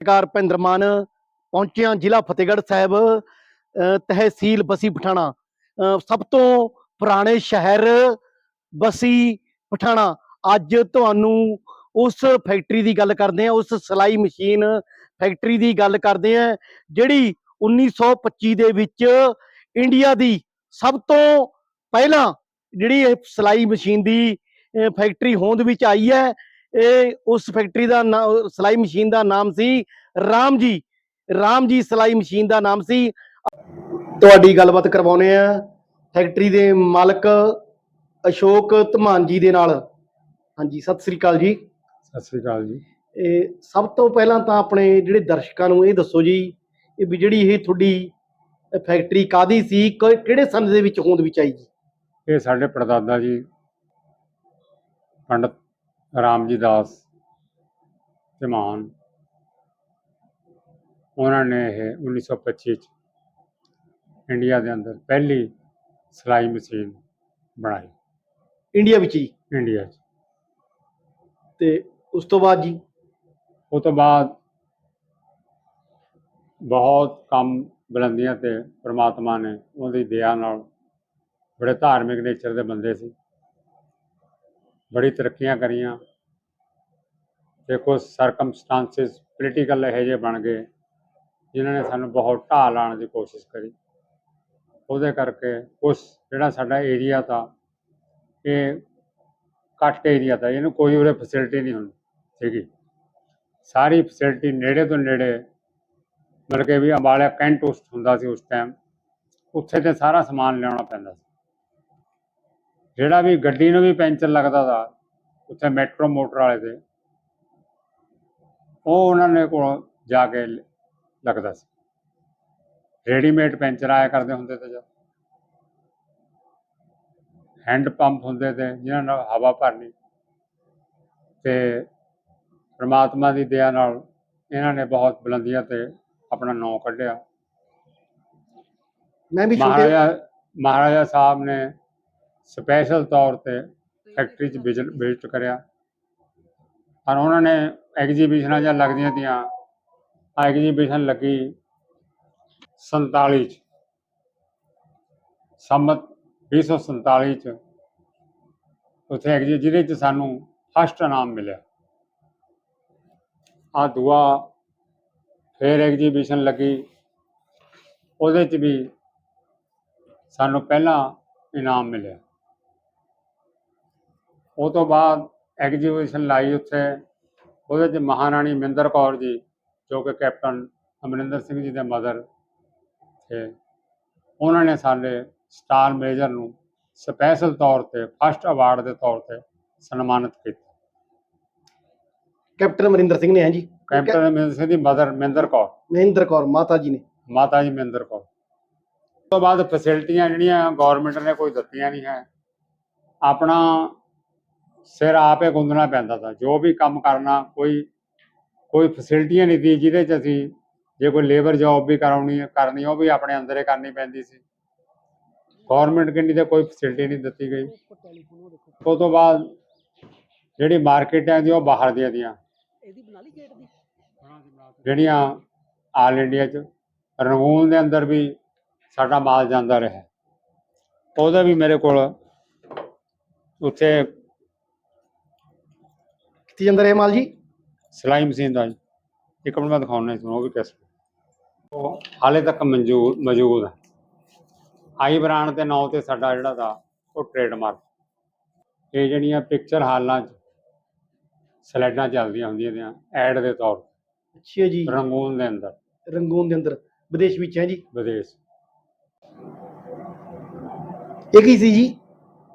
ਸਰਕਾਰ ਭਿੰਦਰ ਮਾਨ ਪਹੁੰਚਿਆ ਜ਼ਿਲ੍ਹਾ ਫਤਿਹਗੜ੍ਹ ਸਾਹਿਬ ਤਹਿਸੀਲ ਬਸੀ ਪਠਾਣਾ। ਸਭ ਤੋਂ ਪੁਰਾਣੇ ਸ਼ਹਿਰ ਬਸੀ ਪਠਾਣਾ। ਅੱਜ ਤੁਹਾਨੂੰ ਉਸ ਫੈਕਟਰੀ ਦੀ ਗੱਲ ਕਰਦੇ ਆ ਉਸ ਸਿਲਾਈ ਮਸ਼ੀਨ ਫੈਕਟਰੀ ਦੀ ਗੱਲ ਕਰਦੇ ਆ ਜਿਹੜੀ 1925 ਦੇ ਵਿੱਚ ਇੰਡੀਆ ਦੀ ਸਭ ਤੋਂ ਪਹਿਲਾਂ ਜਿਹੜੀ ਇਹ ਸਿਲਾਈ ਮਸ਼ੀਨ ਦੀ ਫੈਕਟਰੀ ਹੋਂਦ ਵਿੱਚ ਆਈ ਹੈ ਇਹ ਉਸ ਫੈਕਟਰੀ ਦਾ ਸਿਲਾਈ ਮਸ਼ੀਨ ਦਾ ਨਾਮ ਸੀ ਰਾਮ ਜੀ। ਰਾਮ ਜੀ ਸਿਲਾਈ ਮਸ਼ੀਨ ਦਾ ਨਾਮ ਸੀ। ਤੁਹਾਡੀ ਗੱਲਬਾਤ ਕਰਵਾਉਨੇ ਆ ਫੈਕਟਰੀ ਦੇ ਮਾਲਕ ਅਸ਼ੋਕ ਧਮਾਨ ਜੀ ਦੇ ਨਾਲ। ਹਾਂਜੀ ਸਤਿ ਸ੍ਰੀ ਅਕਾਲ ਜੀ। ਸਤਿ ਸ੍ਰੀ ਅਕਾਲ ਜੀ। ਇਹ ਸਭ ਤੋਂ ਪਹਿਲਾਂ ਤਾਂ ਆਪਣੇ ਜਿਹੜੇ ਦਰਸ਼ਕਾਂ ਨੂੰ ਇਹ ਦੱਸੋ ਜੀ ਇਹ ਵੀ ਜਿਹੜੀ ਇਹ ਤੁਹਾਡੀ ਫੈਕਟਰੀ ਕਾਦੀ ਸੀ ਕਿਹੜੇ ਸੰਨ ਦੇ ਵਿੱਚ ਹੋਂਦ ਵਿੱਚ ਆਈ ਜੀ? ਇਹ ਸਾਡੇ ਪੜਦਾਦਾ ਜੀ ਪੰਡਤ ਰਾਮ ਜੀ ਦਾਸ ਧਮਾਨ ਉਹਨਾਂ ਨੇ ਇਹ 1925 ਚ ਇੰਡੀਆ ਦੇ ਅੰਦਰ ਪਹਿਲੀ ਸਿਲਾਈ ਮਸ਼ੀਨ ਬਣਾਈ। ਇੰਡੀਆ ਵਿੱਚ ਜੀ? ਇੰਡੀਆ 'ਚ। ਤੇ ਉਸ ਤੋਂ ਬਾਅਦ ਜੀ? ਉਹ ਤੋਂ ਬਾਅਦ ਬਹੁਤ ਕੰਮ ਬੁਲੰਦੀਆਂ ਤੇ ਪ੍ਰਮਾਤਮਾ ਨੇ ਉਹਦੀ ਦਇਆ ਨਾਲ ਬੜੇ ਧਾਰਮਿਕ ਨੇਚਰ ਦੇ ਬੰਦੇ ਸੀ। ਬੜੀ ਤਰੱਕੀਆਂ ਕਰੀਆਂ। ਦੇਖੋ ਕੁਝ ਸਰਕਮਸਟੈਂਸਸ ਪੋਲੀਟੀਕਲ ਇਹੋ ਜਿਹੇ ਬਣ ਗਏ ਜਿਨ੍ਹਾਂ ਨੇ ਸਾਨੂੰ ਬਹੁਤ ਢਾਹ ਲਾਉਣ ਦੀ ਕੋਸ਼ਿਸ਼ ਕਰੀ। ਉਹਦੇ ਕਰਕੇ ਉਸ ਜਿਹੜਾ ਸਾਡਾ ਏਰੀਆ ਤਾਂ, ਇਹ ਕੱਟ ਏਰੀਆ ਤਾਂ, ਇਹਨੂੰ ਕੋਈ ਉਰੇ ਫੈਸਿਲਿਟੀ ਨਹੀਂ ਹੁੰਦੀ ਸੀਗੀ। ਸਾਰੀ ਫੈਸਿਲਿਟੀ ਨੇੜੇ ਤੋਂ ਨੇੜੇ, ਮਤਲਬ ਕਿ ਵੀ ਅੰਬਾਲਾ ਕੈਂਟ ਉਸ ਹੁੰਦਾ ਸੀ ਉਸ ਟਾਈਮ ਉੱਥੇ ਤੇ ਸਾਰਾ ਸਮਾਨ ਲਿਆਉਣਾ ਪੈਂਦਾ ਸੀ। ਜਿਹੜਾ ਵੀ ਗੱਡੀ ਨੂੰ ਵੀ ਪੈਂਚਰ ਲੱਗਦਾ ਸੀ ਉੱਥੇ ਮੈਟਰੋ ਮੋਟਰ ਵਾਲੇ ਦੇ ਉਹ ਉਹਨਾਂ ਨੇ ਕੋਲ ਜਾ ਕੇ ਲੱਗਦਾ ਸੀ। ਰੈਡੀਮੇਡ ਪੈਂਚਰ ਆਇਆ ਕਰਦੇ ਹੁੰਦੇ ਤੇ ਜਦ ਹੈਂਡ ਪੰਪ ਹੁੰਦੇ ਤੇ ਜਿਨ੍ਹਾਂ ਨਾਲ ਹਵਾ ਭਰਨੀ ਤੇ ਪ੍ਰਮਾਤਮਾ ਦੀ ਦਇਆ ਨਾਲ ਇਹਨਾਂ ਨੇ ਬਹੁਤ ਬੁਲੰਦੀਆਂ ਤੇ ਆਪਣਾ ਨਾਂ ਕੱਢਿਆ। ਮੈਂ ਵੀ ਮਹਾਰਾਜਾ ਮਹਾਰਾਜਾ ਸਾਹਿਬ ਨੇ ਸਪੈਸ਼ਲ ਤੌਰ ਤੇ ਫੈਕਟਰੀ 'ਚ ਵਿਜ਼ਿਟ ਕਰਿਆ। ਪਰ ਉਹਨਾਂ ਨੇ ਐਗਜੀਬਿਸ਼ਨਾਂ ਜਾਂ ਲੱਗਦੀਆਂ ਤੀਆਂ ਐਗਜੀਬਿਸ਼ਨ ਲੱਗੀ 47 ਚ। ਸੰਮਤ 2047 ਚ ਉੱਥੇ ਐਗਜੀ ਜਿਹਦੇ ਚ ਸਾਨੂੰ ਫਸਟ ਇਨਾਮ ਮਿਲਿਆ। ਆ ਦੁਆ ਫੇਰ ਐਗਜੀਬਿਸ਼ਨ ਲੱਗੀ। ਉਹਦੇ ਚ ਵੀ ਸਾਨੂੰ ਪਹਿਲਾ ਇਨਾਮ ਮਿਲਿਆ। ਉਹ ਤੋਂ ਬਾਅਦ ਐਗਜੀਬਿਸ਼ਨ ਲਾਈ ਉੱਥੇ। ਉਹਦੇ ਚ ਮਹਾਰਾਣੀ ਮਿੰਦਰ ਕੌਰ ਜੀ ਜੋ ਕਿ ਕੈਪਟਨ ਅਮਰਿੰਦਰ ਸਿੰਘ ਜੀ ਦੇ ਮਦਰ ਤੇ ਉਹਨਾਂ ਨੇ ਸਾਡੇ ਸਟਾਰ ਮੇਜਰ ਨੂੰ ਸਪੈਸ਼ਲ ਤੌਰ ਤੇ ਫਸਟ ਅਵਾਰਡ ਦੇ ਤੌਰ ਤੇ ਸਨਮਾਨਿਤ ਕੀਤਾ। ਕੈਪਟਨ ਅਮਰਿੰਦਰ ਸਿੰਘ ਨੇ ਹੈ ਜੀ? ਕੈਪਟਨ ਅਮਰਿੰਦਰ ਸਿੰਘ ਦੀ ਮਦਰ ਮਿੰਦਰ ਕੌਰ। ਮਹਿੰਦਰ ਕੌਰ ਮਾਤਾ ਜੀ ਨੇ। ਮਾਤਾ ਜੀ ਮਹਿੰਦਰ ਕੌਰ। ਤੋਂ ਬਾਅਦ ਫੈਸਿਲਿਟੀਆਂ ਜਿਹੜੀਆਂ ਗਵਰਨਮੈਂਟ ਨੇ ਕੋਈ ਦਿੱਤੀਆਂ ਨਹੀਂ ਹੈ। ਆਪਣਾ ਸਿਰ ਆਪੇ ਗੁੰਦਣਾ ਪੈਂਦਾ ਤਾਂ। ਜੋ ਵੀ ਕੰਮ ਕਰਨਾ ਕੋਈ ਕੋਈ ਫੈਸਿਲਿਟੀਆਂ ਨਹੀਂ ਸੀ ਜਿਹਦੇ ਚ ਅਸੀਂ ਜੇ ਕੋਈ ਲੇਬਰ ਜੌਬ ਵੀ ਕਰਾਉਣੀ ਕਰਨੀ ਉਹ ਵੀ ਆਪਣੇ ਅੰਦਰੇ ਕਰਨੀ ਪੈਂਦੀ ਸੀ। ਗਵਰਨਮੈਂਟ ਕਿੰਨੀ ਤੇ ਕੋਈ ਫੈਸਿਲਿਟੀ ਨਹੀਂ ਦਿੱਤੀ ਗਈ। ਉਸ ਤੋਂ ਬਾਅਦ ਜਿਹੜੀ ਮਾਰਕੀਟ ਹੈ ਦੀ ਉਹ ਬਾਹਰ ਦੀਆਂ ਦੀਆਂ। ਇਹਦੀ ਬਣਾ ਲਈ ਗੇਟ ਦੀ? ਜਿਹੜੀਆਂ ਆਲ ਇੰਡੀਆ ਚ ਰੰਗੂਨ ਦੇ ਅੰਦਰ ਵੀ ਸਾਡਾ ਮਾਲ ਜਾਂਦਾ ਰਿਹਾ। ਉਹਦਾ ਵੀ ਮੇਰੇ ਕੋਲ ਉੱਥੇ ਕਿੱਥੇ ਜਾਂਦਾ ਰਿਹਾ ਮਾਲ ਜੀ? ਸਿਲਾਈ ਮਸ਼ੀਨ ਦਾ ਜੀ। ਇੱਕ ਮਿੰਟ ਮੈਂ ਦਿਖਾਉਣਾ ਤੁਹਾਨੂੰ ਉਹ ਵੀ ਕਿਸ ਉਹ ਹਾਲੇ ਤੱਕ ਮਨਜੂਰ ਮੌਜੂਦ ਹੈ। ਆਈ ਬ੍ਰਾਂਡ ਦੇ ਨਾਂ ਤੇ ਸਾਡਾ ਜਿਹੜਾ ਦਾ ਉਹ ਟ੍ਰੇਡਮਾਰਕ ਇਹ ਜਿਹੜੀਆਂ ਪਿਕਚਰ ਹਾਲਾਂ 'ਚ ਸਲਾਈਡਾਂ ਚੱਲਦੀਆਂ ਹੁੰਦੀਆਂ ਨੇ ਐਡ ਦੇ ਤੌਰ ਅੱਛਾ ਜੀ। ਰੰਗੂਨ ਦੇ ਅੰਦਰ। ਰੰਗੂਨ ਦੇ ਅੰਦਰ। ਵਿਦੇਸ਼ ਵਿੱਚ ਹੈ ਜੀ? ਵਿਦੇਸ਼। ਇਹ ਕੀ ਸੀ ਜੀ?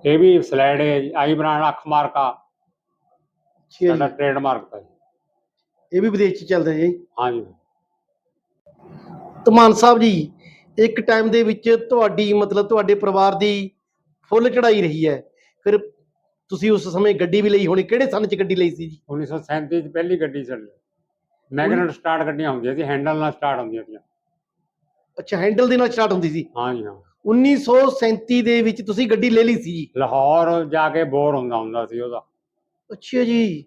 ਇਹ ਵੀ ਸਲਾਈਡ ਹੈ ਜੀ। ਆਈ ਬ੍ਰਾਂਡ ਅੱਖ ਮਾਰਕਾ ਅੱਛਾ ਸਾਡਾ ਜੀ। ਟ੍ਰੇਡਮਾਰਕ ਹੈ ਇਹ ਵੀ ਵਿਦੇਸ਼ ਚ ਚੱਲਦਾ ਜੀ। ਹਾਂਜੀ ਤਮਾਨ ਸਾਹਿਬ ਜੀ ਇੱਕ ਟਾਈਮ ਦੇ ਵਿੱਚ ਤੁਹਾਡੀ ਮਤਲਬ ਤੁਹਾਡੇ ਪਰਿਵਾਰ ਦੀ ਫੁੱਲ ਚੜਾਈ ਰਹੀ ਹੈ। ਫਿਰ ਤੁਸੀਂ ਉਸ ਸਮੇਂ ਗੱਡੀ ਵੀ ਲਈ ਹੋਣੀ ਕਿਹੜੇ ਸੰਨ ਚ ਗੱਡੀ ਲਈ ਸੀ ਜੀ? 1937 ਚ ਪਹਿਲੀ ਗੱਡੀ ਚੱਲੀ ਮੈਗਨੇਟ ਸਟਾਰਟ ਗੱਡੀਆਂ ਹੁੰਦੀਆਂ ਸੀ ਹੈਂਡਲ ਨਾਲ ਸਟਾਰਟ ਹੁੰਦੀਆਂ ਸੀ ਅੱਛਾ ਹੈਂਡਲ ਦੇ ਨਾਲ ਸਟਾਰਟ ਹੁੰਦੀ ਸੀ। ਹਾਂਜੀ ਹਾਂ। 1937 ਦੇ ਵਿੱਚ ਤੁਸੀਂ ਗੱਡੀ ਲੈ ਲਈ ਸੀ ਜੀ? ਲਾਹੌਰ ਜਾ ਕੇ ਬੋਰ ਹੁੰਦਾ ਹੁੰਦਾ ਸੀ ਉਹਦਾ। ਅੱਛਾ ਜੀ।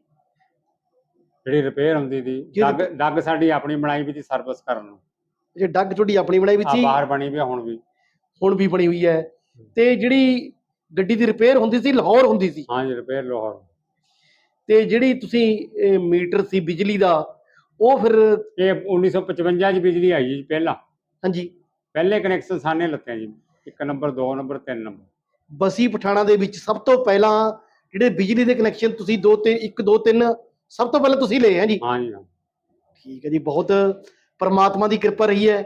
ਜਿਹੜੀ ਰਿਪੇਅਰ ਹੁੰਦੀ ਸੀ ਡੱਗ ਡੱਗ ਸਾਡੀ ਆਪਣੀ ਬਣਾਈ ਵੀ ਸੀ ਸਰਵਿਸ ਕਰਨ ਨੂੰ। ਜੇ ਡੱਗ ਤੁਹਾਡੀ ਆਪਣੀ ਬਣਾਈ ਵਿੱਚ ਆ ਸੀ? ਬਾਹਰ ਬਣੀ ਵੀ ਆ ਹੁਣ ਵੀ। ਹੁਣ ਵੀ ਬਣੀ ਹੋਈ ਹੈ। ਤੇ ਜਿਹੜੀ ਗੱਡੀ ਦੀ ਰਿਪੇਅਰ ਹੁੰਦੀ ਸੀ ਲਾਹੌਰ ਹੁੰਦੀ ਸੀ? ਹਾਂਜੀ ਰਿਪੇਅਰ ਲੋਹਰ। ਤੇ ਜਿਹੜੀ ਤੁਸੀਂ ਇਹ ਮੀਟਰ ਸੀ ਬਿਜਲੀ ਦਾ ਉਹ ਫਿਰ ਇਹ 1955 ਚ ਬਿਜਲੀ ਆਈ ਜੀ ਪਹਿਲਾਂ। ਹਾਂਜੀ। ਪਹਿਲੇ ਕਨੈਕਸ਼ਨ ਸਾਨੇ ਲੱਤੇ ਜੀ। ਇੱਕ ਨੰਬਰ ਦੋ ਨੰਬਰ ਤਿੰਨ ਨੰਬਰ ਬਸੀ ਪਠਾਣਾ ਦੇ ਵਿੱਚ ਸਭ ਤੋਂ ਪਹਿਲਾਂ ਜਿਹੜੇ ਬਿਜਲੀ ਦੇ ਕਨੈਕਸ਼ਨ ਤੁਸੀਂ ਦੋ ਤੇ 1 2 3 ਸਭ ਤੋਂ ਪਹਿਲਾਂ ਤੁਸੀਂ ਲਏ ਆ ਜੀ ਹਾਂਜੀ ਹਾਂ। ਠੀਕ ਹੈ ਜੀ ਬਹੁਤ ਪਰਮਾਤਮਾ ਦੀ ਕਿਰਪਾ ਰਹੀ ਹੈ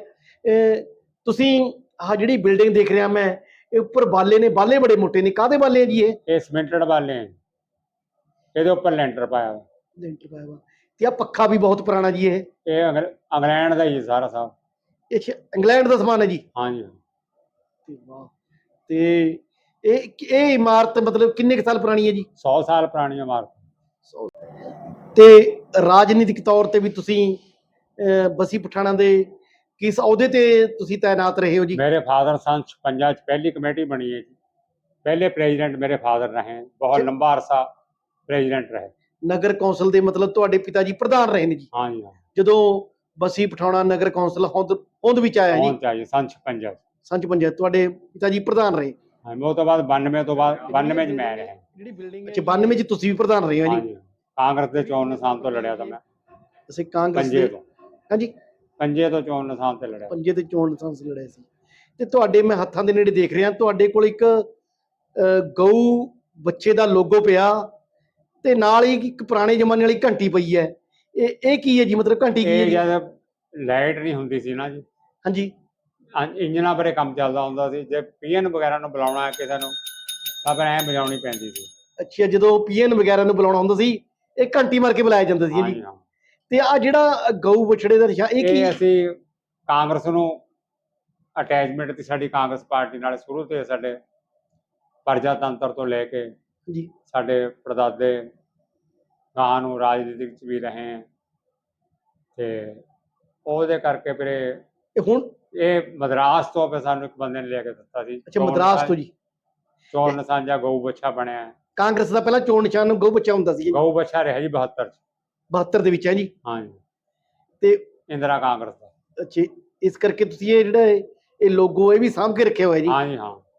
ਇਹ ਤੁਸੀਂ ਆਹ ਜਿਹੜੀ ਬਿਲਡਿੰਗ ਦੇਖ ਰਿਹਾ ਮੈਂ ਇਹ ਉੱਪਰ ਬਾਲੇ ਨੇ ਬਾਲੇ ਬੜੇ ਮੋਟੇ ਨੇ ਕਾਦੇ ਬਾਲੇ ਆ ਜੀ ਇਹ ਇਹ ਸਮਿੰਟਡ ਵਾਲੇ ਆ ਜੀ। ਇਹਦੇ ਉੱਪਰ ਲੈਂਟਰ ਪਾਇਆ ਵਾ। ਲੈਂਟਰ ਪਾਇਆ ਵਾ ਤੇ ਆ ਪੱਖਾ ਵੀ ਬਹੁਤ ਪੁਰਾਣਾ ਜੀ ਇਹ ਇਹ ਅੰਗਲ- ਇੰਗਲੈਂਡ ਦਾ ਹੀ ਹੈ ਸਾਰਾ ਸਾਹਿਬ ਇਹ ਸ਼- ਇੰਗਲੈਂਡ ਦਾ ਸਮਾਨ ਹੈ ਜੀ ਹਾਂਜੀ ਹਾਂ। ਤੇ ਵਾਹ ਤੇ ਇਹ ਇਹ ਇਮਾਰਤ ਮਤਲਬ ਕਿੰਨੇ ਕੁ ਸਾਲ ਪੁਰਾਣੀ ਹੈ ਜੀ? 100 ਸਾਲ ਪੁਰਾਣੀ ਇਮਾਰਤ। ਤੇ ਰਾਜਨੀਤਿਕ ਤੌਰ ਤੇ ਵੀ ਤੁਸੀਂ ਅਹ, ਬਸੀ ਪਠਾਣਾ ਦੇ ਕਿਸ ਅਹੁਦੇ ਤੇ ਤੁਸੀਂ ਤਾਇਨਾਤ ਰਹੇ ਹੋ ਜੀ? ਮੇਰੇ ਫਾਦਰ ਸੰਨ 56 ਚ ਪਹਿਲੀ ਕਮੇਟੀ ਬਣੀ ਹੈ ਜੀ। ਪਹਿਲੇ ਪ੍ਰੈਜ਼ੀਡੈਂਟ ਮੇਰੇ ਫਾਦਰ ਰਹੇ ਬਹੁਤ। ਲੰਬਾ ਅਰਸਾ ਪ੍ਰੈਜ਼ੀਡੈਂਟ ਰਹੇ। ਨਗਰ ਕੌਂਸਲ ਦੇ ਮਤਲਬ ਤੁਹਾਡੇ ਪਿਤਾ ਜੀ ਪ੍ਰਧਾਨ ਰਹੇ ਨੇ ਜੀ? ਹਾਂ ਜਦੋਂ ਬਸੀ ਪਠਾਣਾ ਨਗਰ ਕੌਂਸਲ ਹੋਂਦ ਹੋਂਦ ਵਿੱਚ ਆਇਆ ਜੀ? ਕੌਣ ਚਾਹੀਏ ਸੰਨ 56 ਚ। ਸੰਚ ਪੰਚਾਇਤ ਤੁਹਾਡੇ ਪਿਤਾ ਜੀ ਪ੍ਰਧਾਨ ਰਹੇ। ਹਾਂਜੀ ਉਹ ਤੋਂ ਬਾਅਦ 92 ਤੋਂ ਬਾਅਦ 92 ਚ ਮੈਂ ਰਿਹਾ। ਜਿਹੜੀ ਬਿਲਡਿੰਗ ਅੱਛਾ 92 ਚ ਤੁਸੀਂ ਵੀ ਪ੍ਰਧਾਨ ਰਹੇ ਹੋ ਜੀ? ਹਾਂਜੀ ਕਾਂਗਰਸ ਦੇ ਚੋਣ ਨਿਸ਼ਾਨ ਤੋਂ ਲੜਿਆ ਤਾਂ ਮੈਂ। ਅਸੀਂ ਕਾਂਗਰਸ ਪੰਜੇ ਦੇ ਤੋਂ। ਹਾਂਜੀ। ਪੰਜੇ ਤੋਂ ਚੋਣ ਨਿਸ਼ਾਨ ਤੇ ਲੜਿਆ। ਪੰਜੇ ਤੇ ਚੋਣ ਲਾਇਸੈਂਸ ਲੜਿਆ ਸੀ। ਤੇ ਤੁਹਾਡੇ ਮੈਂ ਹੱਥਾਂ ਦੇ ਨੇੜੇ ਦੇਖ ਰਿਹਾ ਤੁਹਾਡੇ ਕੋਲ ਇੱਕ ਗਊ ਬੱਚੇ ਦਾ ਲੋਗੋ ਪਿਆ ਤੇ ਨਾਲ ਹੀ ਇੱਕ ਪੁਰਾਣੇ ਜ਼ਮਾਨੇ ਵਾਲੀ ਘੰਟੀ ਪਈ ਹੈ। ਇਹ ਇਹ ਕੀ ਹੈ ਜੀ? ਮਤਲਬ ਘੰਟੀ ਕੀ ਹੈ ਇਹ ਜੀ? ਜਦ ਲਾਈਟ ਨਹੀਂ ਹੁੰਦੀ ਸੀ ਨਾ ਜੀ। ਹਾਂਜੀ। ਇੰਜਨਾਂ ਪਰੇ ਕੰਮ ਚੱਲਦਾ ਹੁੰਦਾ ਸੀ ਜੇ ਪੀਐਨ ਵਗੈਰਾ ਨੂੰ ਬੁਲਾਉਣਾ ਹੈ ਕਿਸੇ ਨੂੰ ਤਾਂ ਫਿਰ ਐਂ ਵਜਾਉਣੀ ਪੈਂਦੀ ਸੀ। ਅੱਛਾ ਜਦੋਂ ਪੀਐਨ ਵਗੈਰਾ ਨੂੰ ਬੁਲਾਉਣਾ ਹੁੰਦਾ ਸੀ ਇਹ ਘੰਟੀ ਮਾਰ ਕੇ ਬੁਲਾਇਆ ਜਾਂਦਾ ਸੀ ਜੀ ਹਾਂਜੀ ਹਾਂ। ਤੇ ਆ ਜਿਹੜਾ ਗਊ ਬਛੜੇ ਦਾ ਨਿਸ਼ਾਨ ਇਹ ਕੀ? ਇਹ ਅਸੀਂ ਕਾਂਗਰਸ ਨੂੰ ਅਟੈਚਮੈਂਟ ਤੇ ਸਾਡੀ ਕਾਂਗਰਸ ਪਾਰਟੀ ਨਾਲ ਸ਼ੁਰੂ ਤੋਂ ਹੀ ਸਾਡੇ ਪ੍ਰਜਾਤੰਤਰ ਤੋਂ ਲੈ ਕੇ ਜੀ। ਸਾਡੇ ਪੜਦਾਦੇ ਗਾਂ ਨੂੰ ਰਾਜਨੀਤਿਕ ਚ ਵੀ ਰਹੇ ਹੈ। ਤੇ ਉਹਦੇ ਕਰਕੇ ਫਿਰ ਇਹ ਹੁਣ ਇਹ ਮਦਰਾਸ ਤੋਂ ਫਿਰ ਸਾਨੂੰ ਇੱਕ ਬੰਦੇ ਨੇ ਲਿਆ ਕੇ ਦਿੱਤਾ ਸੀ। ਅੱਛਾ ਮਦਰਾਸ ਤੋਂ ਜੀ। ਚੋਣ ਨਸਾਂਜਾ ਗਊ ਬੱਚਾ ਬਣਿਆ ਹੈ। ਕਾਂਗਰਸ ਦਾ ਪਹਿਲਾਂ ਚੋਣ ਨਿਸ਼ਾਨ ਗਊ ਬੱਚਾ ਹੁੰਦਾ ਸੀ ਜੀ। ਗਊ ਬੱਚਾ ਰਿਹਾ ਜੀ 72 ਚ। 72 ਦੇ ਵਿੱਚ ਹੈ ਜੀ। ਹਾਂਜੀ। ਤੇ ਇੰਦਰਾ ਕਾਂਗਰਸ ਦਾ। ਅੱਛਾ ਇਸ ਕਰਕੇ ਤੁਸੀਂ ਇਹ ਜਿਹੜਾ ਇਹ- ਇਹ ਲੋਗੋ ਇਹ ਵੀ ਸਾਂਭ ਕੇ ਰੱਖਿਆ ਹੋਇਆ ਜੀ। ਹਾਂਜੀ ਹਾਂ।